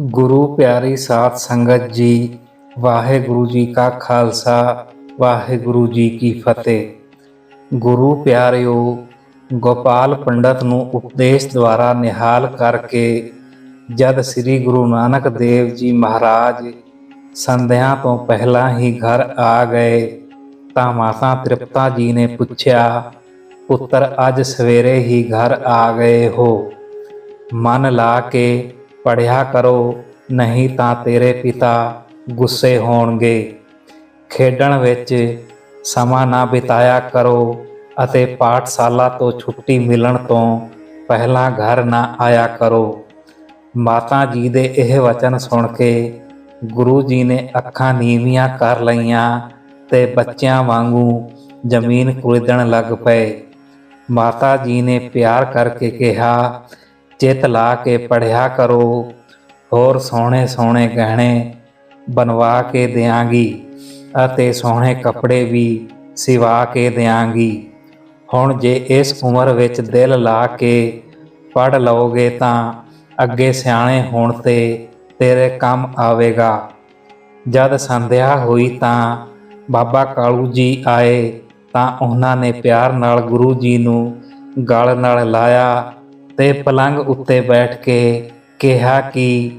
ਗੁਰੂ ਪਿਆਰੀ ਸਾਧ ਸੰਗਤ ਜੀ, ਵਾਹਿਗੁਰੂ ਜੀ ਕਾ ਖਾਲਸਾ, ਵਾਹਿਗੁਰੂ ਜੀ ਕੀ ਫਤਿਹ। ਗੁਰੂ ਪਿਆਰਿਓ, ਗੋਪਾਲ ਪੰਡਤ ਨੂੰ ਉਪਦੇਸ਼ ਦੁਆਰਾ ਨਿਹਾਲ ਕਰਕੇ ਜਦ ਸ੍ਰੀ ਗੁਰੂ ਨਾਨਕ ਦੇਵ ਜੀ ਮਹਾਰਾਜ ਸੰਧਿਆ ਤੋਂ ਪਹਿਲਾਂ ਹੀ ਘਰ ਆ ਗਏ, ਤਾਂ ਮਾਤਾ ਤ੍ਰਿਪਤਾ ਜੀ ਨੇ ਪੁੱਛਿਆ, ਪੁੱਤਰ, ਅੱਜ ਸਵੇਰੇ ਹੀ ਘਰ ਆ ਗਏ ਹੋ ਮਨ ਲਾ ਕੇ ਪੜਿਆ ਕਰੋ, ਨਹੀਂ ਤਾਂ ਤੇਰੇ ਪਿਤਾ ਗੁੱਸੇ ਹੋਣਗੇ। ਖੇਡਣ ਵਿੱਚ ਸਮਾਂ ਨਾ ਬਿਤਾਇਆ ਕਰੋ ਅਤੇ ਪਾਠਸ਼ਾਲਾ ਤੋਂ ਛੁੱਟੀ ਮਿਲਣ ਤੋਂ ਪਹਿਲਾਂ ਘਰ ਨਾ ਆਇਆ ਕਰੋ। ਮਾਤਾ ਜੀ ਦੇ ਇਹ ਵਚਨ ਸੁਣ ਕੇ ਗੁਰੂ ਜੀ ਨੇ ਅੱਖਾਂ ਨੀਵੀਆਂ ਕਰ ਲਈਆਂ ਤੇ ਬੱਚਿਆਂ ਵਾਂਗੂ ਜ਼ਮੀਨ ਕੁਲਦਣ ਲੱਗ ਪਏ। ਮਾਤਾ ਜੀ ਨੇ ਪਿਆਰ ਕਰਕੇ ਕਿਹਾ ਚਿਤ ਲਾ ਕੇ ਪੜਿਆ ਕਰੋ, ਹੋਰ ਸੋਹਣੇ ਸੋਹਣੇ ਗਹਿਣੇ ਬਣਵਾ ਕੇ ਦਿਆਂਗੀ ਅਤੇ ਸੋਹਣੇ ਕੱਪੜੇ ਵੀ ਸਿਵਾ ਕੇ ਦਿਆਂਗੀ। ਹੁਣ ਜੇ ਇਸ ਉਮਰ ਵਿੱਚ ਦਿਲ ਲਾ ਕੇ ਪੜ ਲਓਗੇ ਤਾਂ ਅੱਗੇ ਸਿਆਣੇ ਹੋਣ ਤੇ ਤੇਰੇ ਕੰਮ ਆਵੇਗਾ। ਜਦ ਸੰਧਿਆ ਹੋਈ ਤਾਂ ਬਾਬਾ ਕਾਲੂ ਜੀ ਆਏ ਤਾਂ ਉਹਨਾਂ ਨੇ ਪਿਆਰ ਨਾਲ ਗੁਰੂ ਜੀ ਨੂੰ ਗਲ ਨਾਲ ਲਾਇਆ ਤੇ ਪਲੰਗ ਉੱਤੇ ਬੈਠ ਕੇ ਕਿਹਾ ਕਿ,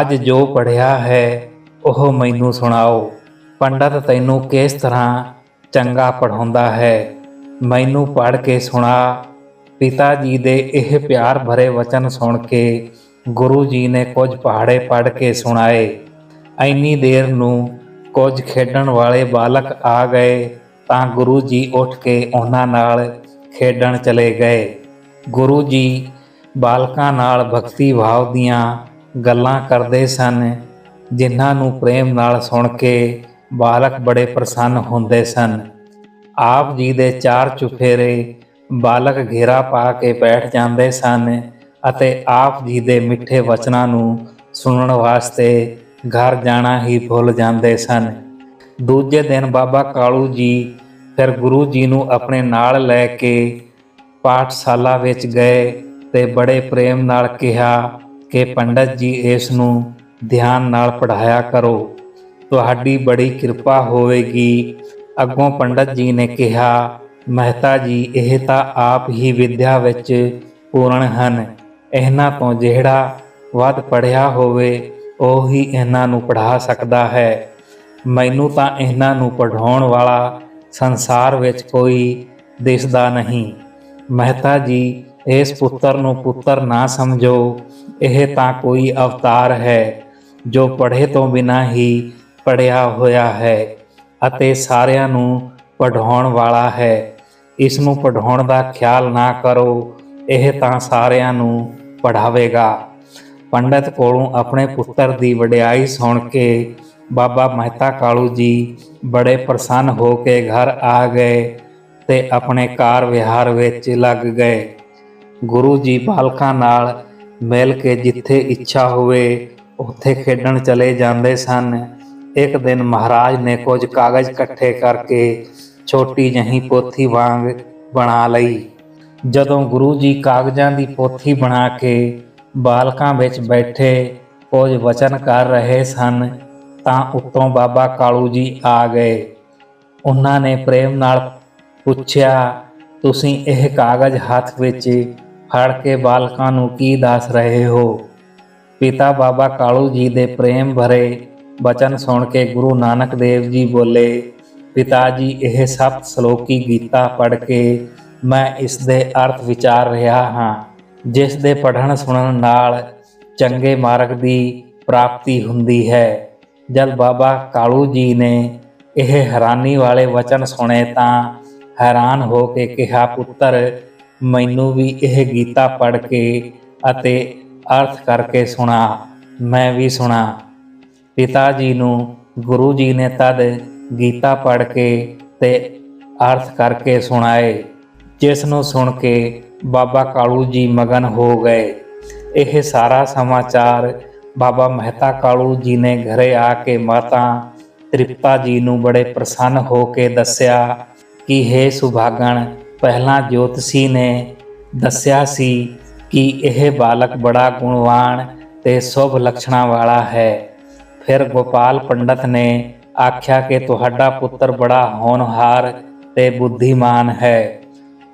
ਅੱਜ ਜੋ ਪੜਿਆ ਹੈ, ਉਹ ਮੈਨੂੰ ਸੁਣਾਓ। ਪੰਡਤ ਤੈਨੂੰ ਕਿਸ ਤਰ੍ਹਾਂ ਚੰਗਾ ਪੜਾਉਂਦਾ ਹੈ? ਮੈਨੂੰ ਪੜ ਕੇ ਸੁਣਾ। ਪਿਤਾ ਜੀ ਦੇ ਇਹ ਪਿਆਰ ਭਰੇ ਵਚਨ ਸੁਣ ਕੇ ਗੁਰੂ ਜੀ ਨੇ ਕੁਝ ਪਹਾੜੇ ਪੜ ਕੇ ਸੁਣਾਏ। ਐਨੀ ਦੇਰ ਨੂੰ ਕੁਝ ਖੇਡਣ ਵਾਲੇ ਬਾਲਕ ਆ ਗਏ ਤਾਂ ਗੁਰੂ ਜੀ ਉੱਠ ਕੇ ਉਹਨਾਂ ਨਾਲ ਖੇਡਣ ਚਲੇ ਗਏ। ਗੁਰੂ ਜੀ ਬਾਲਕਾਂ ਨਾਲ ਭਗਤੀ ਭਾਵ ਦੀਆਂ ਗੱਲਾਂ ਕਰਦੇ ਸਨ, ਜਿਨ੍ਹਾਂ ਨੂੰ ਪ੍ਰੇਮ ਨਾਲ ਸੁਣ ਕੇ ਬਾਲਕ ਬੜੇ ਪ੍ਰਸੰਨ ਹੁੰਦੇ ਸਨ। ਆਪ ਜੀ ਦੇ ਚਾਰ ਚੁਫੇਰੇ ਬਾਲਕ ਘੇਰਾ ਪਾ ਕੇ ਬੈਠ ਜਾਂਦੇ ਸਨ ਅਤੇ ਆਪ ਜੀ ਦੇ ਮਿੱਠੇ ਵਚਨਾਂ ਨੂੰ ਸੁਣਨ ਵਾਸਤੇ ਘਰ ਜਾਣਾ ਹੀ ਭੁੱਲ ਜਾਂਦੇ ਸਨ। ਦੂਜੇ ਦਿਨ ਬਾਬਾ ਕਾਲੂ ਜੀ ਫਿਰ ਗੁਰੂ ਜੀ ਨੂੰ ਆਪਣੇ ਨਾਲ ਲੈ ਕੇ ਪਾਠਸ਼ਾਲਾ ਵਿੱਚ ਗਏ ਤੇ ਬੜੇ ਪ੍ਰੇਮ ਨਾਲ ਕਿਹਾ ਕਿ ਪੰਡਤ ਜੀ, ਇਸ ਨੂੰ ਧਿਆਨ ਨਾਲ ਪੜਾਇਆ ਕਰੋ। ਤੁਹਾਡੀ ਬੜੀ ਕਿਰਪਾ ਹੋਵੇਗੀ। ਅੱਗੋਂ ਪੰਡਤ ਜੀ ਨੇ ਕਿਹਾ, ਮਹਿਤਾ ਜੀ, ਇਹ ਤਾਂ ਆਪ ਹੀ ਵਿਦਿਆ ਵਿੱਚ ਪੂਰਨ ਹਨ। ਇਹਨਾਂ ਤੋਂ ਜਿਹੜਾ ਵੱਧ ਪੜਿਆ ਹੋਵੇ, ਉਹ ਹੀ ਇਹਨਾਂ ਨੂੰ ਪੜ੍ਹਾ ਸਕਦਾ ਹੈ। ਮੈਨੂੰ ਤਾਂ ਇਹਨਾਂ ਨੂੰ ਪੜਾਉਣ ਵਾਲਾ ਸੰਸਾਰ ਵਿੱਚ ਕੋਈ ਦਿਸਦਾ ਨਹੀਂ। ਮਹਿਤਾ ਜੀ, ਇਸ ਪੁੱਤਰ ਨੂੰ ਪੁੱਤਰ ਨਾ ਸਮਝੋ। ਇਹ ਤਾਂ ਕੋਈ ਅਵਤਾਰ ਹੈ, ਜੋ ਪੜ੍ਹੇ ਤੋਂ ਬਿਨਾ ਹੀ ਪੜਿਆ ਹੋਇਆ ਹੈ ਅਤੇ ਸਾਰਿਆਂ ਨੂੰ ਪੜਾਉਣ ਵਾਲਾ ਹੈ। ਇਸ ਨੂੰ ਪੜਾਉਣ ਦਾ ਖਿਆਲ ਨਾ ਕਰੋ, ਇਹ ਤਾਂ ਸਾਰਿਆਂ ਨੂੰ ਪੜਾਵੇਗਾ ਪੰਡਤ ਕੋਲੋਂ ਆਪਣੇ ਪੁੱਤਰ ਦੀ ਵਡਿਆਈ ਸੁਣ ਕੇ ਬਾਬਾ ਮਹਿਤਾ ਕਾਲੂ ਜੀ ਬੜੇ ਪ੍ਰਸੰਨ ਹੋ ਕੇ ਘਰ ਆ ਗਏ। ਤੇ ਆਪਣੇ ਕਾਰ ਵਿਹਾਰ ਵਿੱਚ ਲੱਗ ਗਏ। ਗੁਰੂ ਜੀ ਬਾਲਕਾਂ ਨਾਲ ਮਿਲ ਕੇ ਜਿੱਥੇ ਇੱਛਾ ਹੋਵੇ, ਉੱਥੇ ਖੇਡਣ ਚਲੇ ਜਾਂਦੇ ਸਨ। ਇੱਕ ਦਿਨ ਮਹਾਰਾਜ ਨੇ ਕੁਝ ਕਾਗਜ਼ ਇਕੱਠੇ ਕਰਕੇ ਛੋਟੀ ਜਹੀ ਪੋਥੀ ਵਾਂਗ ਬਣਾ ਲਈ। ਜਦੋਂ ਗੁਰੂ ਜੀ ਕਾਗਜ਼ਾਂ ਦੀ ਪੋਥੀ ਬਣਾ ਕੇ ਬਾਲਕਾਂ ਵਿੱਚ ਬੈਠੇ, ਕੁਝ ਵਚਨ ਕਰ ਰਹੇ ਸਨ, ਤਾਂ ਉੱਤੋਂ ਬਾਬਾ ਕਾਲੂ ਜੀ ਆ ਗਏ। ਉਹਨਾਂ ਨੇ ਪ੍ਰੇਮ ਨਾਲ ਪੁੱਛਿਆ, ਤੁਸੀਂ ਇਹ ਕਾਗਜ਼ ਹੱਥ ਵਿੱਚ ਫੜ ਕੇ ਬਾਲਕਾਂ ਨੂੰ ਕੀ ਦੱਸ ਰਹੇ ਹੋ? ਪਿਤਾ ਬਾਬਾ ਕਾਲੂ ਜੀ ਦੇ ਪ੍ਰੇਮ ਭਰੇ ਬਚਨ ਸੁਣ ਕੇ ਗੁਰੂ ਨਾਨਕ ਦੇਵ ਜੀ ਬੋਲੇ, ਪਿਤਾ ਜੀ, ਇਹ ਸੱਤ ਸ਼ਲੋਕੀ ਗੀਤਾ ਪੜ੍ਹ ਕੇ ਮੈਂ ਇਸ ਦੇ ਅਰਥ ਵਿਚਾਰ ਰਿਹਾ ਹਾਂ, ਜਿਸ ਦੇ ਪੜ੍ਹਨ ਸੁਣਨ ਨਾਲ ਚੰਗੇ ਮਾਰਗ ਦੀ ਪ੍ਰਾਪਤੀ ਹੁੰਦੀ ਹੈ। ਜਦ ਬਾਬਾ ਕਾਲੂ ਜੀ ਨੇ ਇਹ ਹੈਰਾਨੀ ਵਾਲੇ ਵਚਨ ਸੁਣੇ ਤਾਂ ਹੈਰਾਨ ਹੋ ਕੇ ਕਿਹਾ, ਪੁੱਤਰ, ਮੈਨੂੰ ਵੀ ਇਹ ਗੀਤਾ ਪੜ੍ਹ ਕੇ ਅਤੇ ਅਰਥ ਕਰਕੇ ਸੁਣਾ, ਮੈਂ ਵੀ ਸੁਣਾ। ਪਿਤਾ ਜੀ ਨੂੰ ਗੁਰੂ ਜੀ ਨੇ ਤਦ ਗੀਤਾ ਪੜ੍ਹ ਕੇ ਤੇ ਅਰਥ ਕਰਕੇ ਸੁਣਾਏ, ਜਿਸ ਨੂੰ ਸੁਣ ਕੇ ਬਾਬਾ ਕਾਲੂ ਜੀ ਮਗਨ ਹੋ ਗਏ। ਇਹ ਸਾਰਾ ਸਮਾਚਾਰ ਬਾਬਾ ਮਹਿਤਾ ਕਾਲੂ ਜੀ ਨੇ ਘਰੇ ਆ ਕੇ ਮਾਤਾ ਤ੍ਰਿਪਤਾ ਜੀ ਨੂੰ ਬੜੇ ਪ੍ਰਸੰਨ ਹੋ ਕੇ ਦੱਸਿਆ ਕਿ हे ਸੁਭਾਗਣ, ਪਹਿਲਾਂ ਜੋਤਸੀ ਨੇ ਦੱਸਿਆ ਸੀ ਕਿ ਇਹ ਬਾਲਕ ਬੜਾ ਗੁਣਵਾਨ ਤੇ ਸ਼ੁਭ ਲੱਛਣਾਂ ਵਾਲਾ ਹੈ। ਫਿਰ ਗੋਪਾਲ ਪੰਡਤ ਨੇ ਆਖਿਆ ਕਿ ਤੁਹਾਡਾ ਪੁੱਤਰ ਬੜਾ ਹੋਣਹਾਰ ਤੇ ਬੁੱਧੀਮਾਨ ਹੈ।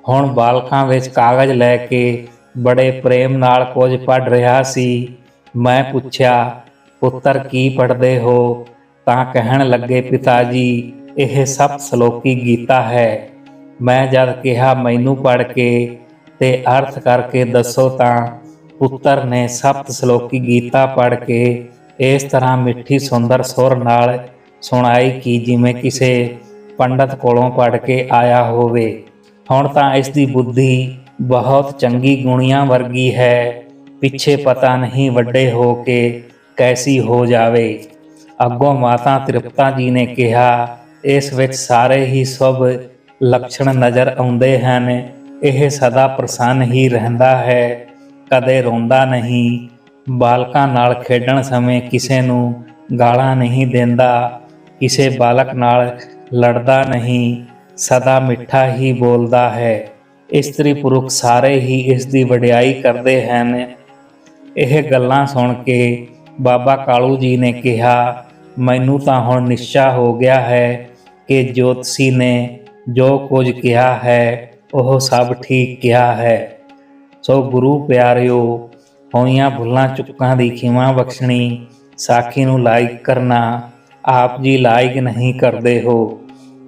ਹੁਣ ਬਾਲਕਾਂ ਵਿੱਚ ਕਾਗਜ਼ ਲੈ ਕੇ ਬੜੇ ਪ੍ਰੇਮ ਨਾਲ ਕੁਝ ਪੜ ਰਿਹਾ ਸੀ। ਮੈਂ ਪੁੱਛਿਆ, ਪੁੱਤਰ ਕੀ ਪੜ੍ਹਦੇ ਹੋ? ਤਾਂ ਕਹਿਣ ਲੱਗੇ, ਪਿਤਾ ਜੀ ਇਹ ਸਭ ਸ਼ਲੋਕੀ ਗੀਤਾ ਹੈ। ਮੈਂ ਜਦ ਕਿਹਾ ਮੈਨੂੰ ਪੜ੍ਹ ਕੇ ਤੇ ਅਰਥ ਕਰਕੇ ਦੱਸੋ ਤਾਂ ਪੁੱਤਰ ਨੇ ਸਪਤ ਸ਼ਲੋਕੀ ਗੀਤਾ ਪੜ੍ਹ ਕੇ ਇਸ ਤਰ੍ਹਾਂ ਮਿੱਠੀ ਸੁੰਦਰ ਸੁਰ ਨਾਲ ਸੁਣਾਈ ਕਿ ਜਿਵੇਂ ਕਿਸੇ ਪੰਡਤ ਕੋਲੋਂ ਪੜ੍ਹ ਕੇ ਆਇਆ ਹੋਵੇ। ਹੁਣ ਤਾਂ ਇਸ ਦੀ ਬੁੱਧੀ ਬਹੁਤ ਚੰਗੀ ਗੁਣੀਆਂ ਵਰਗੀ ਹੈ। ਪਿੱਛੇ ਪਤਾ ਨਹੀਂ ਵੱਡੇ ਹੋ ਕੇ ਕੈਸੀ ਹੋ ਜਾਵੇ। ਅੱਗੋਂ ਮਾਤਾ ਤ੍ਰਿਪਤਾ ਜੀ ਨੇ ਕਿਹਾ ਇਸ ਵਿੱਚ ਸਾਰੇ ਹੀ ਸਭ ਲੱਛਣ ਨਜ਼ਰ ਆਉਂਦੇ ਹਨ। ਇਹ ਸਦਾ ਪ੍ਰਸੰਨ ਹੀ ਰਹਿੰਦਾ ਹੈ। ਕਦੇ ਰੋਂਦਾ ਨਹੀਂ। ਬਾਲਕਾਂ ਨਾਲ ਖੇਡਣ ਸਮੇਂ ਕਿਸੇ ਨੂੰ ਗਾਲਾਂ ਨਹੀਂ ਦਿੰਦਾ। ਕਿਸੇ ਬਾਲਕ ਨਾਲ ਲੜਦਾ ਨਹੀਂ। ਸਦਾ ਮਿੱਠਾ ਹੀ ਬੋਲਦਾ ਹੈ। ਇਸਤਰੀ ਪੁਰਖ ਸਾਰੇ ਹੀ ਇਸ ਦੀ ਵਡਿਆਈ ਕਰਦੇ ਹਨ। ਇਹ ਗੱਲਾਂ ਸੁਣ ਕੇ ਬਾਬਾ ਕਾਲੂ ਜੀ ਨੇ ਕਿਹਾ, ਮੈਨੂੰ ਤਾਂ ਹੁਣ ਨਿਸ਼ਚਾ ਹੋ ਗਿਆ ਹੈ ਕਿ ਜੋਤਸੀ ਨੇ ਜੋ ਕੁਝ ਕਿਹਾ ਹੈ, ਉਹ ਸਭ ਠੀਕ ਕਿਹਾ ਹੈ। ਸੋ ਗੁਰੂ ਪਿਆਰਿਓ, ਹੋਈਆਂ ਭੁੱਲਾਂ ਚੁੱਕਾਂ ਦੀ ਖਿਮਾ ਬਖਸ਼ਣੀ, ਸਾਖੀ ਨੂੰ ਲਾਈਕ ਕਰਨਾ ਆਪ ਜੀ ਲਾਈਕ ਨਹੀਂ ਕਰਦੇ ਹੋ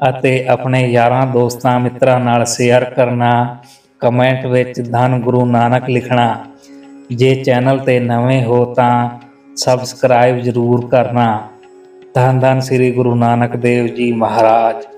ਅਤੇ ਆਪਣੇ ਯਾਰਾਂ ਦੋਸਤਾਂ ਮਿੱਤਰਾਂ ਨਾਲ ਸ਼ੇਅਰ ਕਰਨਾ ਕਮੈਂਟ ਵਿੱਚ ਧੰਨ ਗੁਰੂ ਨਾਨਕ ਲਿਖਣਾ। ਜੇ ਚੈਨਲ ਤੇ ਨਵੇਂ ਹੋ ਤਾਂ ਸਬਸਕ੍ਰਾਈਬ ਜ਼ਰੂਰ ਕਰਨਾ। ਧੰਨ ਧੰਨ ਸ੍ਰੀ ਗੁਰੂ ਨਾਨਕ ਦੇਵ ਜੀ ਮਹਾਰਾਜ।